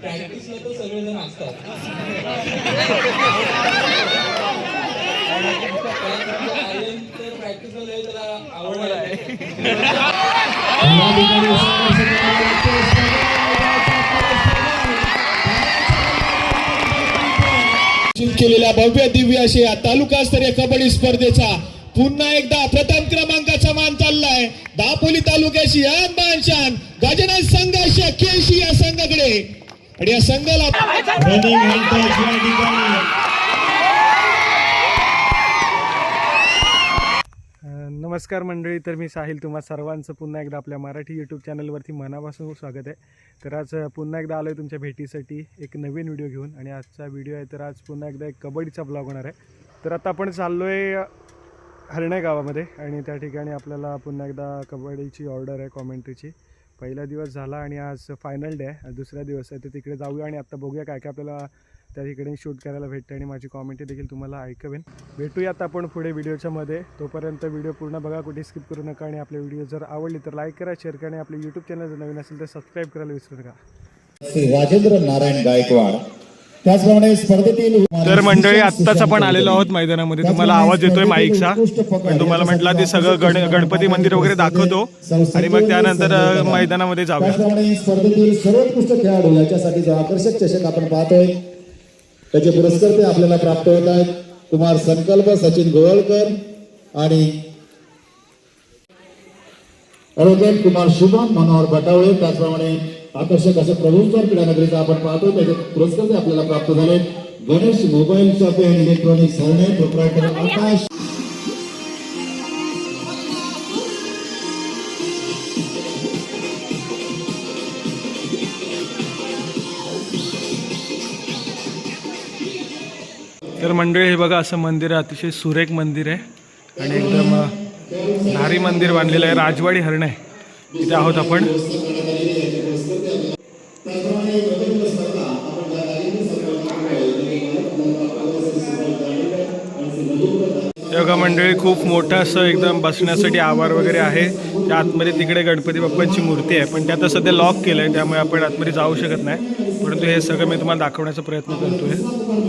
प्रॅक्टिसला तर सगळेजण असतात. तर प्रॅक्टिसला लय त्याला आवड आहे केलेल्या भव्य दिव्य अशी या तालुकास्तरीय कबड्डी स्पर्धेचा पुन्हा एकदा प्रथम क्रमांकाचा मान चाललाय. दापोली तालुक्याशी यान बानशान गजानन संघर्ष केशी या संघाकडे. आणि या संघाला नमस्कार मंडळी तर मी साहिल तुम्हा सर्वांचं पुन्हा एकदा आपल्या मराठी यूट्यूब चॅनलवरती मनापासून स्वागत आहे. तर आज पुन्हा एकदा आलो आहे तुमच्या भेटीसाठी एक नवीन व्हिडिओ घेऊन आणि आजचा व्हिडिओ आहे तर आज पुन्हा एकदा एक कबड्डीचा ब्लॉग होणार आहे. तर आता आपण चाललो आहे हरणे गावामध्ये आणि त्या ठिकाणी आपल्याला पुन्हा एकदा कबड्डीची ऑर्डर आहे कॉमेंट्रीची पहिला दिवस झाला आणि आज फायनल डे आहे. दुसरा दिवस आहे. तर तिकडे जाऊया आणि आत्ता बघूया काय काय आपल्याला त्या तिकडे शूट करायला भेटतं आणि माझी कॉमेंटी देखील तुम्हाला ऐकवेन. भेटूयात आपण पुढे व्हिडिओच्या मध्ये. तोपर्यंत व्हिडिओ पूर्ण बघा. कुठे स्किप करू नका आणि आपले व्हिडिओ जर आवडली तर लाईक करा शेअर करा आणि आपले यूट्यूब चॅनल जर नवीन असेल तर सबस्क्राईब करायला विसरू नका. श्री राजेंद्र नारायण गायकवाड त्याचप्रमाणे स्पर्धेतील तर मंडळी आत्ताच आपण आलेलो आहोत मैदानामध्ये. तुम्हाला आवाज येतोय माईकचा. पण तुम्हाला म्हटलं ते सगळं गण गणपती मंदिर वगैरे दाखवतो. आणि मग त्यानंतर मैदानामध्ये जाऊया. स्पर्धेतील सर्वोत्कृष्ट खेळाडू याच्यासाठी जो आकर्षक चषक आपण पाहतोय त्याचे पुरस्कार ते आपल्याला प्राप्त होत आहेत. कुमार संकल्प सचिन गोवळकर आणि ॲडव्होकेट कुमार शुभम मनोहर बटावळे त्याचप्रमाणे आकर्षक असं प्रभुस्तर क्रीडा आपण पाहतो त्याचे पुरस्कार ते आपल्याला प्राप्त झाले Ganesh mobile shop and electronics Harane proprietor Akash. तर मंडळी हे बघा असं मंदिर आहे. अतिशय सुरेख मंदिर आहे. आणि एकदम अ, भारी मंदिर बांधलेलं आहे. राजवाडी हरणे. इथे आहोत आपण. बघा मंडळी खूप मोठं असं एकदम बसण्यासाठी आवार वगैरे आहे. त्या आतमध्ये तिकडे गणपती बाप्पांची मूर्ती आहे पण ते आता सध्या लॉक केलं आहे त्यामुळे आपण आतमध्ये जाऊ शकत नाही. परंतु हे सगळं मी तुम्हाला दाखवण्याचा प्रयत्न करतोय.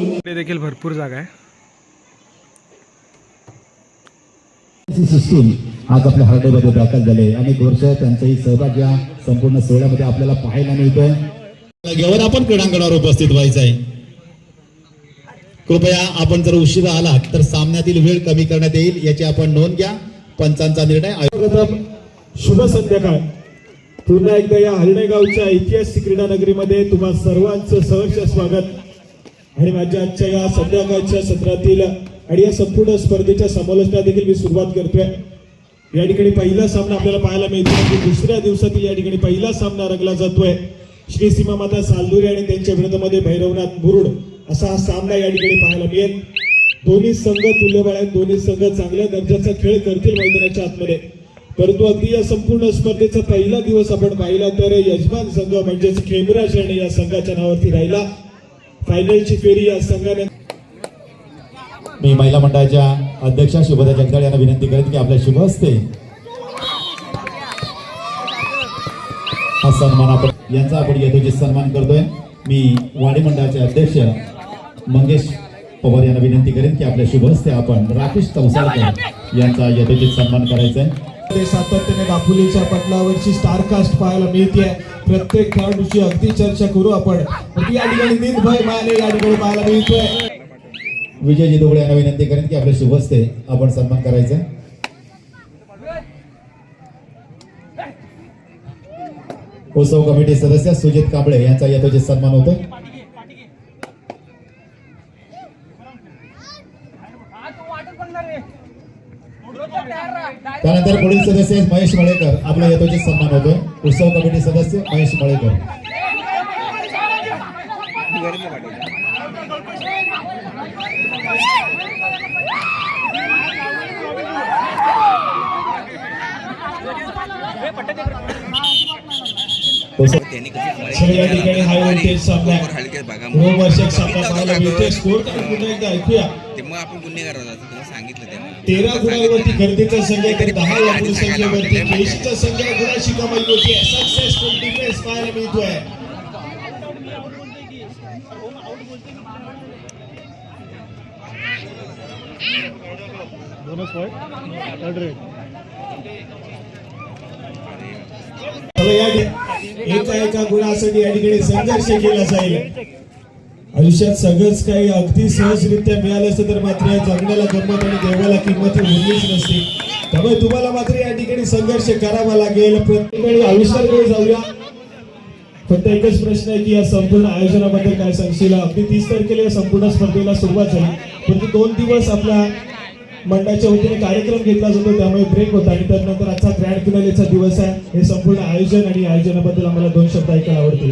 इकडे देखील भरपूर जागा आहे. सिस्टीम आज आपल्या हरडेमध्ये दाखल झाले. अनेक वर्ष त्यांचाही सहभाग या संपूर्ण सोहळ्यामध्ये आपल्याला पाहायला मिळतोय. घेऊन आपण क्रीडांगणावर उपस्थित व्हायचं आहे कृपया आपण जर उशिरा आलात तर सामन्यातील वेळ कमी करण्यात येईल याची आपण नोंद घ्या. पंचांचा निर्णय शुभ संध्याकाळ. पुन्हा एकदा या हरणेगावच्या ऐतिहासिक क्रीडा नगरीमध्ये तुम्हा सर्वांचं सहर्ष स्वागत. आणि माझ्या आजच्या या संध्याकाळच्या सत्रातील आणि या संपूर्ण स्पर्धेच्या समालोचना देखील मी सुरुवात करतोय. या ठिकाणी पहिला सामना आपल्याला पाहायला मिळतो. दुसऱ्या दिवसातील या ठिकाणी पहिला सामना रंगला जातोय. श्री सीमा माता सालदुरे आणि त्यांच्या विरोधामध्ये भैरवनाथ मुरुड. असा हा सामना या ठिकाणी पाहायला मिळेल. दोन्ही संघ तुल्यबळ आहेत. दोन्ही संघ चांगल्या दर्जाचा खेळ करतील मैदानाच्या आतमध्ये. परंतु अगदी या संपूर्ण स्पर्धेचा पहिला दिवस आपण पाहिला तर यजमान संघ म्हणजेच खेमरा शरणे या संघाच्या नावावरती राहिला. फायनलची फेरी या संघाने मी महिला मंडळाच्या अध्यक्षा शुभदा जगदाळ यांना विनंती करेन की आपल्या शुभ असते हा सन्मान आपण यांचा आपण यथोचित सन्मान करतोय. मी वाडी मंडळाचे अध्यक्ष मंगेश पवार यांना विनंती करेन की आपल्या शुभ हस्ते आपण राकेश तवसाळकर यांचा यथोचित सन्मान करायचा आहे. ते सातत्याने दापोलीच्या पटलावरची स्टार कास्ट पाहायला मिळते प्रत्येक खेळाडूची अगदी चर्चा करू आपण. पण या ठिकाणी निर्भय माने या ठिकाणी पाहायला मिळतोय. विजयजी दोबळे यांना विनंती करेन की आपल्या शुभ हस्ते आपण सन्मान करायचा उत्सव कमिटी सदस्य सुजित कांबळे यांचा यथोचित सन्मान होतोय. त्यानंतर पुढील सदस्य महेश मळेकर. आपला यथोचित सन्मान होतोय. उत्सव कमिटी सदस्य महेश मळेकर. उत्सव सगळ्या या ठिकाणी हाय व्होल्टेज सामना पाहायला मिळतोय स्कोर तर पुन्हा एकदा ऐकूया. ते मग आपण गुन्हेगार होतात तुम्हाला सांगितलं त्यांना तेरा गुणांवरती गर्दीचा संघ तर दहा या गुण संख्येवरती केशीचा संघ गुणाची कमाई होती सक्सेसफुल डिफेन्स पाहायला मिळतोय. एका एका गुणासाठी या ठिकाणी संघर्ष केला जाईल. आयुष्यात सगळंच काही अगदी सहजरित्या मिळालं असतं तर मात्र या जगण्याला गंमत आणि देवाला किंमत उरलीच नसते. त्यामुळे तुम्हाला मात्र या ठिकाणी संघर्ष करावा लागेल. प्रत्येकाने आयुष्याकडे जाऊया. फक्त एकच प्रश्न आहे की या संपूर्ण आयोजनाबद्दल काय सांगशील? अगदी तीस तारखेला या संपूर्ण स्पर्धेला सुरुवात झाली. परंतु दोन दिवस आपल्या मंडळाच्या वतीने कार्यक्रम घेतला जातो त्यामुळे ब्रेक होता आणि त्यानंतर आजचा ग्रँड फिनालेचा दिवस आहे. हे संपूर्ण आयोजन आणि आयोजनाबद्दल आम्हाला दोन शब्द ऐकायला आवडतील.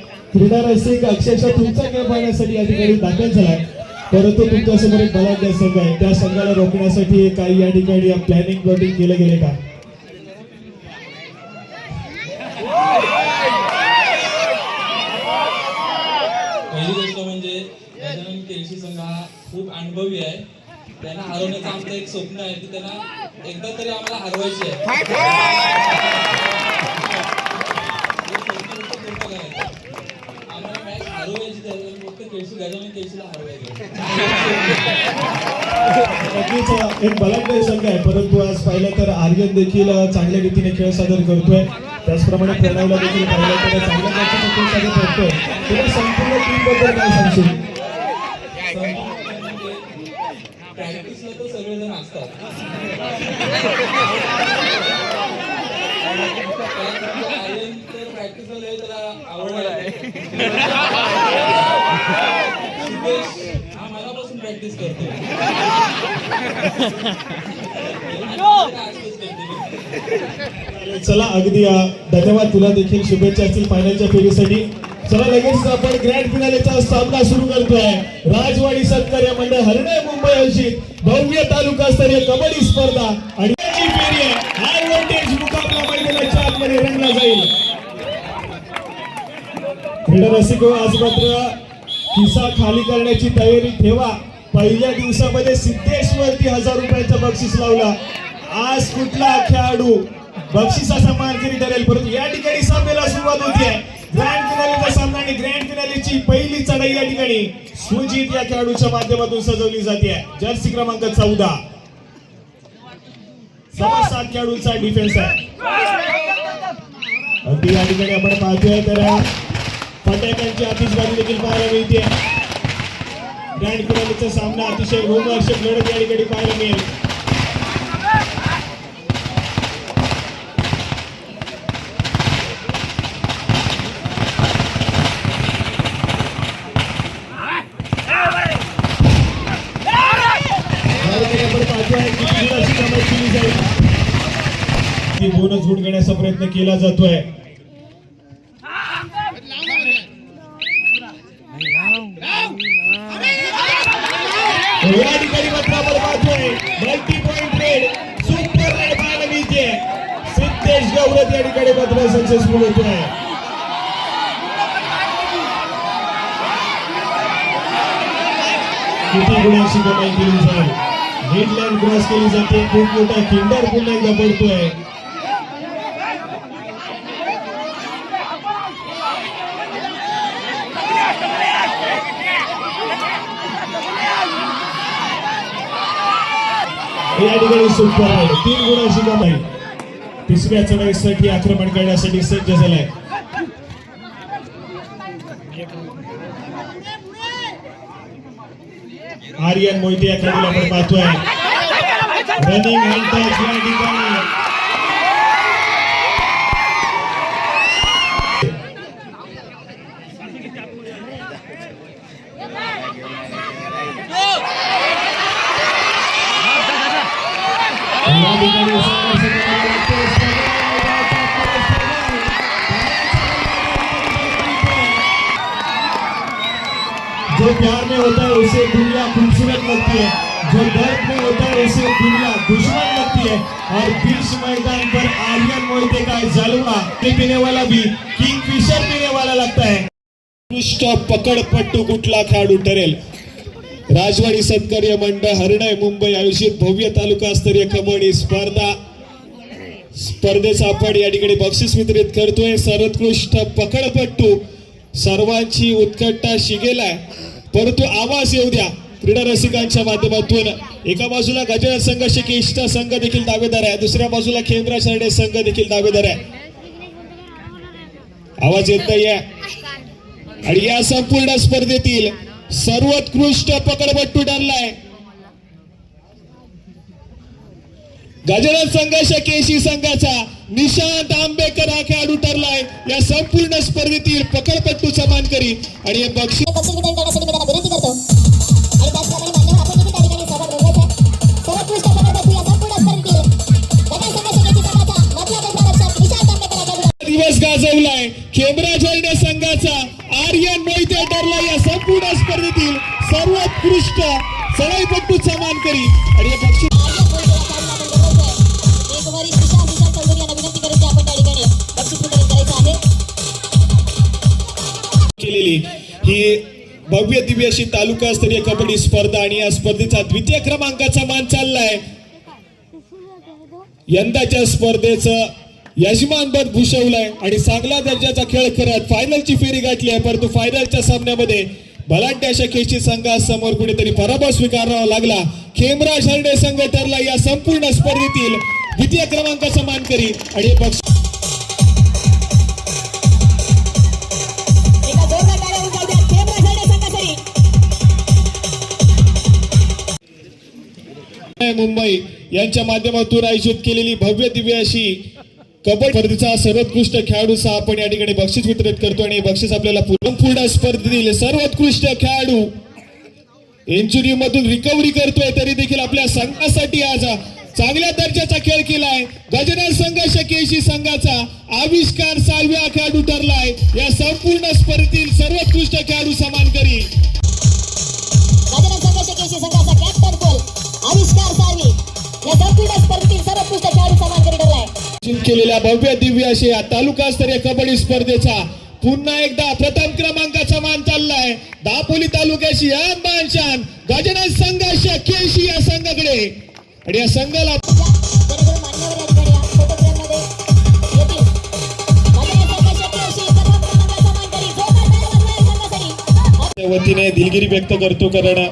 क्रीडा रसिक अक्षरशः तुमचा खेळ पाहण्यासाठी या ठिकाणी दाखल झाला परंतु तुमच्यासमोर एक बलाढ्य संघ आहे. त्या संघाला रोखण्यासाठी काही या ठिकाणी प्लॅनिंग प्लॉटिंग केलं गेले का? पहिली गोष्ट म्हणजे गजानन केळशी संघ हा खूप अनुभवी आहे. त्यांना हरवण्याचं आमचं एक स्वप्न आहे की त्यांना एकदा तरी आम्हाला हरवायचे आहे ते स्वप्न फक्त पूर्ण करायचं. आम्हाला मॅच हरवायची त्याला फक्त केळशी गजानन केळशीला हरवायचं नक्कीच एक बलाढ्य संघ आहे. परंतु आज पाहिलं तर आर्यन देखील चांगल्या रीतीने खेळ सादर करतोय. त्याचप्रमाणे प्रणवला देखील पाहिलं तर चांगल्या प्रकारचा खेळ सादर करतोय. तुला संपूर्ण टीमबद्दल काय सांगशील? प्रॅक्टिसला तर सगळेजण असतात. आर्यन तर प्रॅक्टिसला लय त्याला आवड आहे. प्रॅक्टिस करतो चला अगदी धन्यवाद. तुला देखील शुभेच्छा असतील फायनलच्या फेरीसाठी. चला लगेच आपण ग्रँड फिनालेचा सामना सुरू करतोय. राजवाडी सत्कार्य मंडळ हरणे मुंबई आयोजित भव्य तालुका स्तरीय कबड्डी स्पर्धा. आणि याची फेरी आहे. हाय व्होल्टेज मुकाबला मैदानाच्या आतमध्ये रंगला जाईल. क्रीडा रसिक आज मात्र खिसा खाली करण्याची तयारी ठेवा. पहिल्या दिवसामध्ये सिद्धेश्वरती हजार रुपयाचं बक्षीस लावला. आज कुठला खेळाडू बक्षिसाचा मानकरी ठरेल? परंतु या ठिकाणी सामन्याला सुरुवात होती आहे ग्रँड फिनालीचा सामना आणि ग्रँड फिनालीची पहिली चढाई या ठिकाणी. सुजित या खेळाडूच्या माध्यमातून सजवली जाते जर्सी क्रमांक चौदा. सव्वा सात खेळाडूंचा डिफेन्स आहे. अगदी या ठिकाणी आपण पाहतोय तर फटाक्यांची आतिषबाजी देखील पाहायला मिळते ग्रँड फिनालेचा सामना अतिशय रोमहर्षक लढत या ठिकाणी पाहायला मिळेल. बोनस गुण घेण्याचा प्रयत्न केला जातोय. सिद्धेश गौरव या ठिकाणी मात्र सक्सेसफुल होतोय. किती गुणांची कमाई केली जाईल. हेडलाईन क्रॉस केली जाते. खूप मोठा किंडर पुन्हा एकदा पडतोय. या ठिकाणी सुपर राहील तीन गुणांची कमाई तिसऱ्या चढाईसाठी आक्रमण करण्यासाठी सज्ज झालाय. आर्यन मोहिते या खेळाडूला आपण पाहतोय. रनिंग हँडटच या ठिकाणी. जो प्यार में होता है उसे दुनिया खूबसूरत लगती है। जो दर्द में होता है उसे दुनिया दुश्मन लगती है। और बीच मैदान पर आर्यन मोहिते का जालूमा पीने वाला भी किंगफिशर पीने वाला लगता है। पकड़ पट्टू कुठला खेळाडू ठरेल राजवाडी सत्कार्य मंडळ हरणाय मुंबई आयोजित भव्य तालुकास्तरीय कबड्डी स्पर्धा. स्पर्धेचा आपण या ठिकाणी बक्षीस वितरित करतोय. सर्वोत्कृष्ट पकडपट्टू सर्वांची उत्कटता शिगेलाय परंतु आवाज येऊ द्या क्रीडा रसिकांच्या माध्यमातून. एका बाजूला गजानन संघ शिकेष्टा संघ देखील दावेदार आहे. दुसऱ्या बाजूला खेंद्रा शरडे संघ देखील दावेदार आहे. आवाज येत नाही आणि या संपूर्ण स्पर्धेतील सर्वोत्कृष्ट पकडपट्टू ठरलाय गजानन संघर्ष केशी संघाचा निशांत आंबेकर हा खेळाडू ठरलाय. या संपूर्ण स्पर्धेतील आणि आणि पकडपट्टू निशांत आंबेकर हा खेळाडू दिवस गाजवलाय. हरणे संघाचा आर्यन मोहिते ठरला या संपूर्ण स्पर्धेतील सर्वोत्कृष्ट सळईपट्टूचा मानकरी आणि हे या केलेली ही भव्य दिव्य अशी तालुकास्तरीय कबड्डी स्पर्धा आणि या स्पर्धेचा द्वितीय क्रमांकाचा मान चाललाय. यंदाच्या स्पर्धेचं यजमानपद भूषवलंय आणि चांगल्या दर्जाचा खेळ करत फायनलची फेरी गाठली आहे. परंतु फायनलच्या सामन्यामध्ये बलाढ्य अशा खेची संघासमोर कुठेतरी पराभव स्वीकारावा लागला. खेमराज हरडे संघ ठरला या संपूर्ण स्पर्धेतील द्वितीय क्रमांकाचा आणि द्या. खेमराज हरणे संघासाठी. मुंबई यांच्या माध्यमातून आयोजित केलेली भव्य दिव्य अशी कबड्डी स्पर्धेचा सर्वोत्कृष्ट खेळाडूचा आपण या ठिकाणी बक्षीस वितरित करतो आणि बक्षीस आपल्याला पूर्ण स्पर्धेतील सर्वोत्कृष्ट खेळाडू. इंजुरी मधून रिकव्हरी करतोय तरी देखील आपल्या संघासाठी आज चांगल्या दर्जाचा खेळ केलाय. गजनाल संघर्ष केशी संघाचा आविष्कार सालव्या खेळाडू ठरलाय. या संपूर्ण स्पर्धेतील सर्वोत्कृष्ट खेळाडू केलेल्या भव्य दिव्य अशी या तालुकास्तरीय कबड्डी स्पर्धेचा पुन्हा एकदा प्रथम क्रमांकाचा मान चाललाय. दापोली तालुक्याशी या मानशान शान गजानन संघर्ष केशी या संघाकडे. आणि या संघाला वतीने दिलगिरी व्यक्त करतो कारण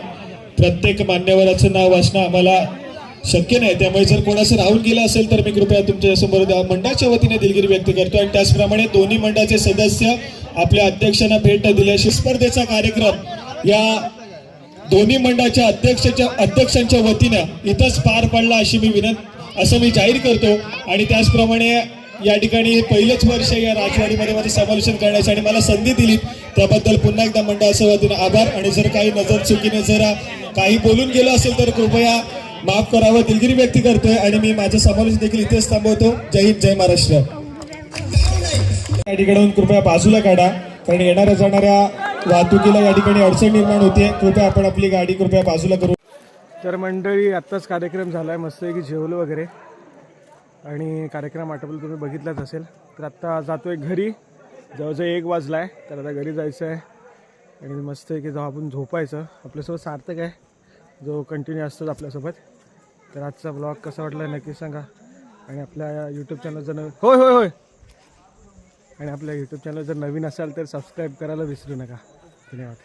प्रत्येक मान्यवराचं नाव असणं आम्हाला शक्य नाही. त्यामुळे जर कोणाचं राहून गेलं असेल तर मी कृपया तुमच्यासमोर मंडळाच्या वतीने दिलगिरी व्यक्त करतो. आणि त्याचप्रमाणे दोन्ही मंडळाचे सदस्य आपल्या अध्यक्षांना भेट दिल्याशी स्पर्धेचा कार्यक्रम या दोन्ही मंडळाच्या अध्यक्षाच्या अध्यक्षांच्या वतीनं इथंच पार पडला अशी मी विनंत असं मी जाहीर करतो. आणि त्याचप्रमाणे या ठिकाणी हे पहिलंच वर्ष या राजवाडीमध्ये माझं समालोचन करण्याची आणि मला संधी दिली. त्याबद्दल पुन्हा एकदा मंडळाच्या वतीनं आभार. आणि जर काही नजर चुकीने जरा काही बोलून गेलं असेल तर कृपया माफ करावं दिलगिरी व्यक्त करतोय आणि मी माझं समालोचन देखील इथेच थांबवतो. जय हिंद जय महाराष्ट्र. या ठिकाणाहून कृपया बाजूला काढा कारण येणाऱ्या जाणाऱ्या वाहतुकीला या ठिकाणी अडचण निर्माण होते कृपया आपण आपली गाडी कृपया बाजूला करू. तर मंडळी आत्ताच कार्यक्रम झाला आहे मस्त की जेवलं वगैरे. आणि कार्यक्रम आटोपला तुम्ही बघितलाच असेल. तर आत्ता जातो आहे घरी. जवळजवळ एक वाजला आहे तर आता घरी जायचं आहे आणि मस्त आहे की जेव्हा आपण झोपायचं. आपल्यासोबत सार्थक आहे. जो कंटिन्यू असतोच आपल्यासोबत. तर आजचा ब्लॉग कसा वाटला नक्की सांगा. आणि आपल्या यूट्यूब चॅनल जर नवीन होय होय होय. आणि आपल्या यूट्यूब चॅनल जर नवीन असाल तर सबस्क्राईब करायला विसरू नका. धन्यवाद.